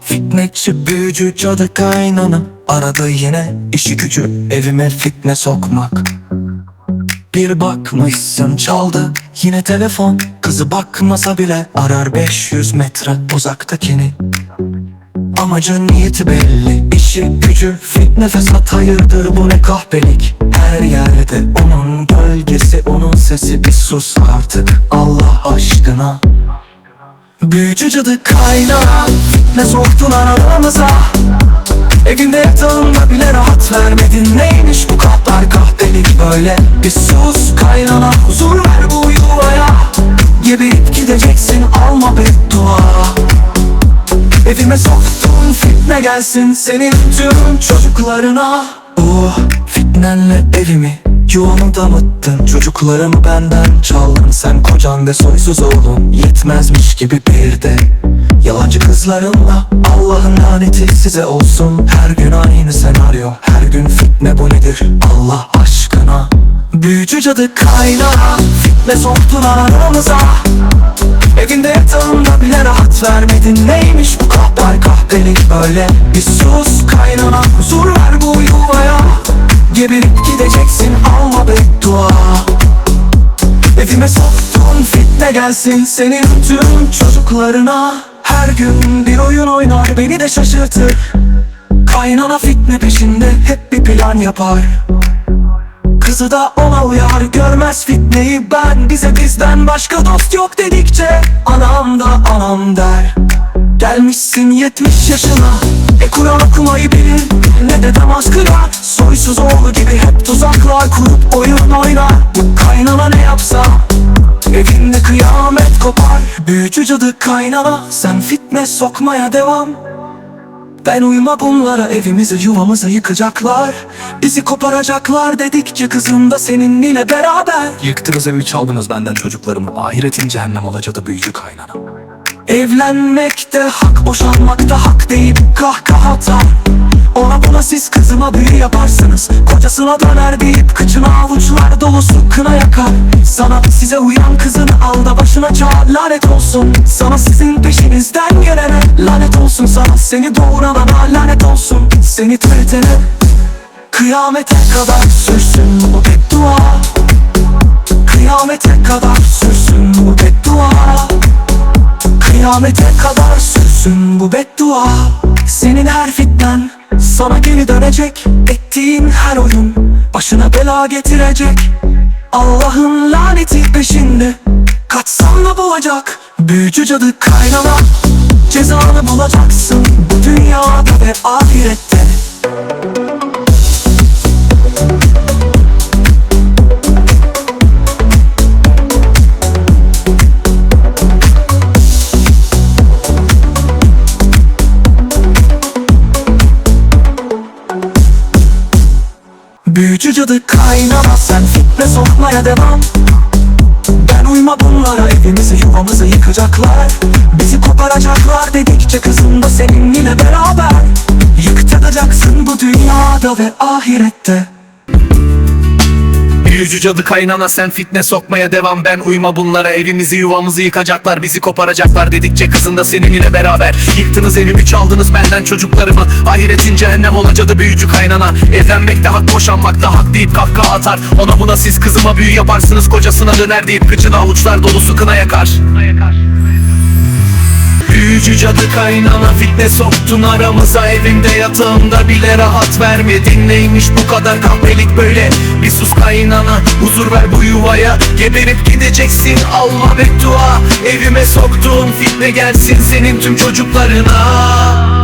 Fitnetçi büyücü cadı kaynana. Aradı yine işi gücü evime fitne sokmak. Bir bakmışsın çaldı yine telefon. Kızı bakmasa bile arar 500 metre uzaktakini. Amacı niyeti belli işi gücü. Fitne fesat hayırdır bu ne kahpelik. Her yerde onun gölgesi onun sesi. Bir sus artık Allah aşkına Büyücü cadı kaynana Fitne soktun aramıza Evinde yatağında bile rahat vermedin. Neymiş bu kadar kahpelik böyle? Bir sus kaynana huzur ver bu yuvaya. Geberip gideceksin alma beddua. Evime soktun fitne gelsin senin tüm çocuklarına. Oh fitnenle evimi Yuvamı damıttın Çocuklarımı benden çaldın. Sen kocan ve soysuz oğlum Yetmezmiş gibi bir de. Yalancı kızlarınla Allah'ın laneti size olsun. Her gün aynı senaryo Her gün fitne bu nedir? Allah aşkına. Büyücü cadı kaynana Fitne soktun aramıza Evinde yatağında bile rahat vermedin. Neymiş bu kadar kahpelik böyle? Bir sus kaynana huzur ver bu yuvaya gelsin senin tüm çocuklarına. Her gün bir oyun oynar beni de şaşırtır. Kaynana fitne peşinde hep bir plan yapar. Kızı da ona uyar görmez fitneyi. Ben Bize bizden başka dost yok dedikçe Anam da anam der. Gelmişsin 70 yaşına E Kur'an okumayı bilin. Ne de namaz kılar Soysuz oğlu gibi hep tuzaklar kurup oyun oynar. Kaynana ne kopar. Büyücü cadı kaynana Sen fitne sokmaya devam. Ben uyuma bunlara evimizi yuvamızı yıkacaklar. Bizi koparacaklar dedikçe kızım da seninle beraber. Yıktınız evi çaldınız benden çocuklarımı. Ahiretin cehennem olacağı büyücü kaynana. Evlenmekte hak boşanmakta hak deyip kahkaha atar. Ona buna siz kızıma büyü yaparsınız. Kocasına döner deyip kıçına avuçlar dolusu kına yakar Sana size uyan kızını al da başına çağır lanet olsun. Sana sizin peşinizden gelene lanet olsun. Sana Seni doğurana lanet olsun. Seni türetene Kıyamete kadar sürsün bu beddua. Kıyamete kadar sürsün bu beddua. Kıyamete kadar sürsün bu beddua. Senin her fitnen sana geri dönecek. Ettiğin her oyun başına bela getirecek Allah'ın laneti peşinde. Kaçsan da bulacak Büyücü cadı kaynana. Cezanı bulacaksın Bu dünyada ve ahirette Büyücü cadı kaynana Sen fitne sokmaya devam. Ben uyma bunlara Evimizi yuvamızı yıkacaklar. Bizi koparacaklar dedikçe kızım da seninle beraber. Yıktıracaksın bu dünyada ve ahirette Büyücü cadı kaynana sen fitne sokmaya devam. Ben uyma bunlara evimizi yuvamızı yıkacaklar Bizi koparacaklar dedikçe kızın da seninle beraber. Yıktınız evimi çaldınız benden çocuklarımı. Ahiretin cehennem olacağı büyücü kaynana. Evlenmekte hak boşanmakta hak deyip kahkaha atar. Ona buna siz kızıma büyü yaparsınız Kocasına döner deyip kıçına avuçlar dolusu kına yakar Büyücü cadı kaynana fitne soktun aramıza Evimde yatağımda bile rahat vermedin Neymiş bu kadar kahpelik böyle? Bir sus kaynana huzur ver bu yuvaya. Geberip gideceksin alma beddua. Evime soktuğun fitne gelsin senin tüm çocuklarına